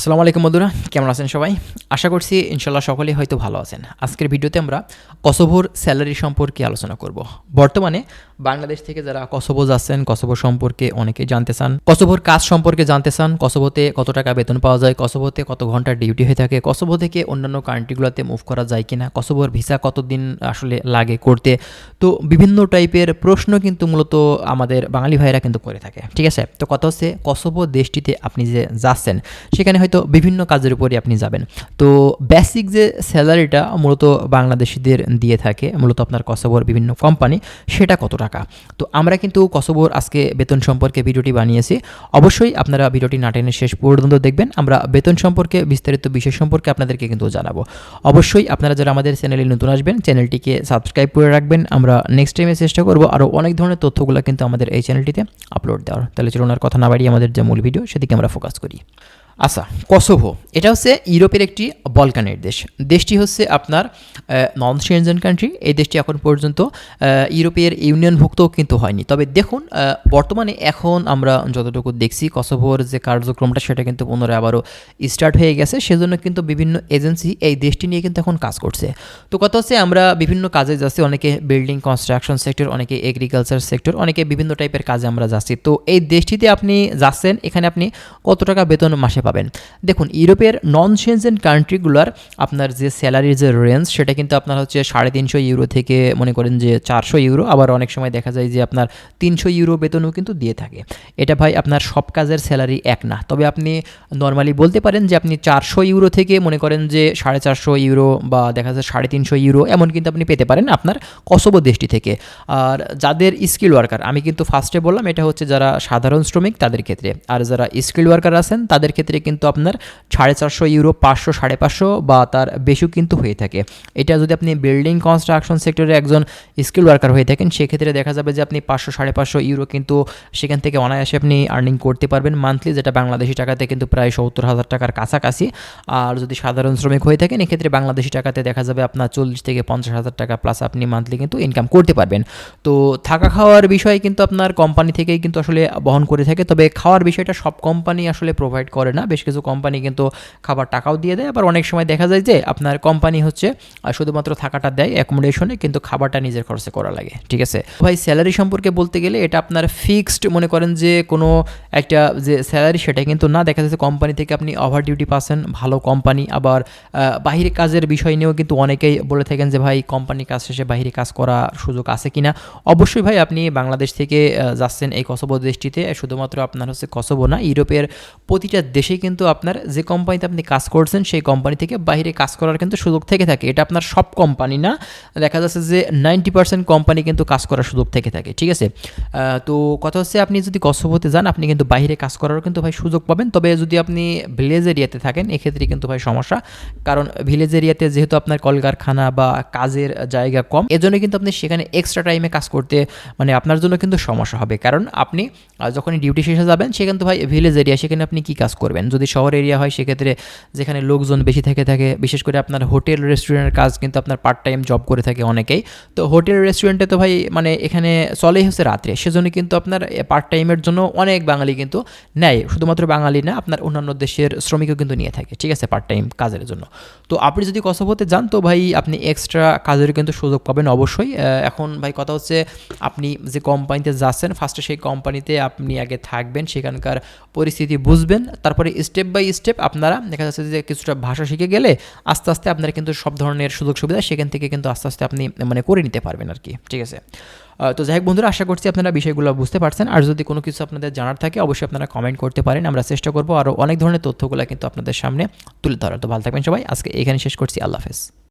আসসালামু আলাইকুম বন্ধুরা, কেমন আছেন সবাই? আশা করছি ইনশাল্লাহ সকলেই হয়তো ভালো আছেন। আজকের ভিডিওতে আমরা কসোভোর স্যালারি সম্পর্কে আলোচনা করব। বর্তমানে বাংলাদেশ থেকে যারা কসোভো যাচ্ছেন, কসোভো সম্পর্কে অনেকে জানতে চান। কসোভোর কাজ সম্পর্কে জানতে চান, কসোভোতে কত টাকা বেতন পাওয়া যায়, কসোভোতে কত ঘণ্টার ডিউটি হয়ে থাকে, কসোভো থেকে অন্যান্য কান্ট্রিগুলোতে মুভ করা যায় কিনা, কসোভোর ভিসা কতদিন আসলে লাগে করতে? তো বিভিন্ন টাইপের প্রশ্ন কিন্তু মূলত আমাদের বাঙালি ভাইরা কিন্তু করে থাকে। ঠিক আছে? তো কথা হচ্ছে কসোভো দেশটিতে আপনি যে যাচ্ছেন, সেখানে হয়তো বিভিন্ন কাজের উপরই আপনি যাবেন। তো বেসিক যে স্যালারিটা মূলত বাংলাদেশিদের দিয়ে থাকে, মূলত আপনার কসোভোর বিভিন্ন কোম্পানি সেটা কত টাকা? তো আমরা কিন্তু কসোভোর আজকে বেতন সম্পর্কে ভিডিওটি বানিয়েছি। অবশ্যই আপনারা ভিডিওটি না টেনে শেষ পর্যন্ত দেখবেন। আমরা বেতন সম্পর্কে বিস্তারিত বিষয় সম্পর্কে আপনাদেরকে কিন্তু জানাব। অবশ্যই আপনারা যারা আমাদের চ্যানেলে নতুন আসবেন চ্যানেলটিকে সাবস্ক্রাইব করে রাখবেন। আমরা নেক্সট টাইমে চেষ্টা করব আরও অনেক ধরনের তথ্যগুলো কিন্তু আমাদের এই চ্যানেলটিতে আপলোড দেওয়ার। তাহলে চলুন আর কথা না বাড়িয়ে আমাদের যে মূল ভিডিও সেদিকে আমরা ফোকাস করি। আচ্ছা কসোভো। এটা হচ্ছে ইউরোপের একটি বলকানের দেশ। দেশটি হচ্ছে আপনার নন সেনজেন কান্ট্রি এই দেশটি এখন পর্যন্ত ইউরোপের ইউনিয়নভুক্তও কিন্তু হয়নি। তবে দেখুন বর্তমানে এখন আমরা যতটুকু দেখছি, কসোভোর যে কার্যক্রমটা, সেটা কিন্তু পুনরায় আবারও স্টার্ট হয়ে গেছে। সেজন্য কিন্তু বিভিন্ন এজেন্সি এই দেশটি নিয়ে কিন্তু এখন কাজ করছে। তো কথা হচ্ছে, আমরা বিভিন্ন কাজে যাচ্ছি। অনেকে বিল্ডিং কনস্ট্রাকশন সেক্টর অনেকে এগ্রিকালচার সেক্টর অনেকে বিভিন্ন টাইপের কাজে আমরা যাচ্ছি। তো এই দেশটিতে আপনি যাচ্ছেন, এখানে আপনি কত টাকা বেতন মাসে পাবেন। দেখুন, ইউরোপের নন সেনজেন কান্ট্রিগুলোর আপনার যে স্যালারির যে রেঞ্জ সেটা কিন্তু আপনার হচ্ছে সাড়ে তিনশো ইউরো থেকে মনে করেন যে চারশো ইউরো আবার অনেক সময় দেখা যায় যে আপনার তিনশো ইউরো বেতনও কিন্তু দিয়ে থাকে। এটা ভাই আপনার সব কাজের স্যালারি এক না। তবে আপনি নর্মালি বলতে পারেন যে আপনি চারশো ইউরো থেকে মনে করেন যে সাড়ে চারশো ইউরো বা দেখা যায় সাড়ে তিনশো ইউরো এমন কিন্তু আপনি পেতে পারেন আপনার কসবো দেশটি থেকে। আর যাদের স্কিল ওয়ার্কার আমি কিন্তু ফার্স্টে বললাম, এটা হচ্ছে যারা সাধারণ শ্রমিক, তাদের ক্ষেত্রে। আর যারা স্কিল ওয়ার্কার আছেন, তাদের ক্ষেত্রে কিন্তু আপনার সাড়ে চারশো ইউরো, পাঁচশো, সাড়ে পাঁচশো বা তার বেশিও কিন্তু হয়ে থাকে। এটা যদি আপনি বিল্ডিং কনস্ট্রাকশন সেক্টরে একজন স্কিল ওয়ার্কার হয়ে থাকেন, সেক্ষেত্রে দেখা যাবে যে আপনি পাঁচশো, সাড়ে পাঁচশো ইউরো কিন্তু সেখান থেকে অনায়াসে আপনি আর্নিং করতে পারবেন। মান্থলি যেটা বাংলাদেশি টাকাতে কিন্তু প্রায় সত্তর হাজার টাকার কাছাকাছি। আর যদি সাধারণ শ্রমিক হয়ে থাকেন, এক্ষেত্রে বাংলাদেশি টাকাতে দেখা যাবে আপনার চল্লিশ থেকে পঞ্চাশ হাজার টাকা প্লাস আপনি মান্থলি কিন্তু ইনকাম করতে পারবেন। তো থাকা খাওয়ার বিষয়ে কিন্তু আপনার কোম্পানি থেকেই কিন্তু আসলে বহন করে থাকে। তবে খাওয়ার বিষয়টা সব কোম্পানি আসলে প্রোভাইড করে না। বেশ কিছু কোম্পানি কিন্তু খাবার টাকাও দিয়ে দেয়। আবার অনেক সময় দেখা যায় যে আপনার কোম্পানি হচ্ছে শুধুমাত্র থাকাটা দেয় অ্যাকোমোডেশনে কিন্তু খাবারটা নিজের খরচে করা লাগে। ঠিক আছে? ভাই স্যালারি সম্পর্কে বলতে গেলে এটা আপনার ফিক্সড মনে করেন যে কোনো একটা যে স্যালারি সেটা কিন্তু না। দেখা যাচ্ছে কোম্পানি থেকে আপনি ওভার ডিউটি পাচ্ছেন, ভালো কোম্পানি আবার বাহিরে কাজের বিষয় নিয়েও কিন্তু অনেকেই বলে থাকেন যে, ভাই কোম্পানি কাজ শেষে বাহিরে কাজ করার সুযোগ আছে কিনা? অবশ্যই ভাই, আপনি বাংলাদেশ থেকে যাচ্ছেন এই কসবো দেশটিতে। শুধুমাত্র আপনার হচ্ছে কসবো না, ইউরোপের প্রতিটা দেশে কিন্তু আপনার যে কোম্পানিতে আপনি কাজ করছেন, সেই কোম্পানি থেকে বাইরে কাজ করার কিন্তু সুযোগ থেকে থাকে। এটা আপনার সব কোম্পানি না? দেখা যাচ্ছে যে নাইনটি পার্সেন্ট কোম্পানি কিন্তু কাজ করার সুযোগ থেকে থাকে, ঠিক আছে? তো কথা হচ্ছে আপনি যদি কসবোতে যান, আপনি কিন্তু বাইরে কাজ করারও কিন্তু ভাই সুযোগ পাবেন। তবে যদি আপনি ভিলেজ এরিয়াতে থাকেন, এক্ষেত্রে কিন্তু ভাই সমস্যা। কারণ ভিলেজ এরিয়াতে যেহেতু আপনার কলকারখানা বা কাজের জায়গা কম, এজন্য কিন্তু আপনি সেখানে এক্সট্রা টাইমে কাজ করতে মানে আপনার জন্য কিন্তু সমস্যা হবে। কারণ আপনি যখনই ডিউটি শেষে যাবেন সেখানে তো ভাই ভিলেজ এরিয়া সেখানে আপনি কি কাজ করবেন? যদি শহর এরিয়া হয়, সেক্ষেত্রে যেখানে লোকজন বেশি থেকে থাকে, বিশেষ করে আপনার হোটেল, রেস্টুরেন্টের কাজ কিন্তু আপনার পার্ট টাইম জব করে থাকে অনেকেই। তো হোটেল, রেস্টুরেন্টে তো ভাই মানে এখানে চলেই হচ্ছে রাত্রে। সেজন্য কিন্তু আপনার পার্ট টাইমের জন্য অনেক বাঙালি কিন্তু নেয়। শুধুমাত্র বাঙালি না, আপনার অন্যান্য দেশের শ্রমিকও কিন্তু নিয়ে থাকে। ঠিক আছে পার্ট টাইম কাজের জন্য। তো আপনি যদি কসবোতে যান, তো ভাই আপনি এক্সট্রা কাজের কিন্তু সুযোগ পাবেন অবশ্যই। এখন ভাই কথা হচ্ছে, আপনি যে কোম্পানিতে যাচ্ছেন ফার্স্টে সেই কোম্পানিতে আপনি আগে থাকবেন, সেখানকার পরিস্থিতি বুঝবেন। তারপরে স্টেপ বাই স্টেপ আপনারা দেখা যাচ্ছে যে কিছুটা ভাষা শিখে গেলে আস্তে আস্তে আপনারা কিন্তু সব ধরনের সুযোগ সুবিধা সেখান থেকে কিন্তু আস্তে আস্তে আপনি মানে করে নিতে পারবেন আর কি। ঠিক আছে? তো যাই হোক বন্ধুরা, আশা করছি আপনারা বিষয়গুলো বুঝতে পারছেন। আর যদি কোনো কিছু আপনাদের জানার থাকে, অবশ্যই আপনারা কমেন্ট করতে পারেন। আমরা চেষ্টা করব আরও অনেক ধরনের তথ্যগুলো কিন্তু আপনাদের সামনে তুলে ধরার। তো ভালো থাকবেন সবাই। আজকে এখানে শেষ করছি। আল্লাহ হাফেজ।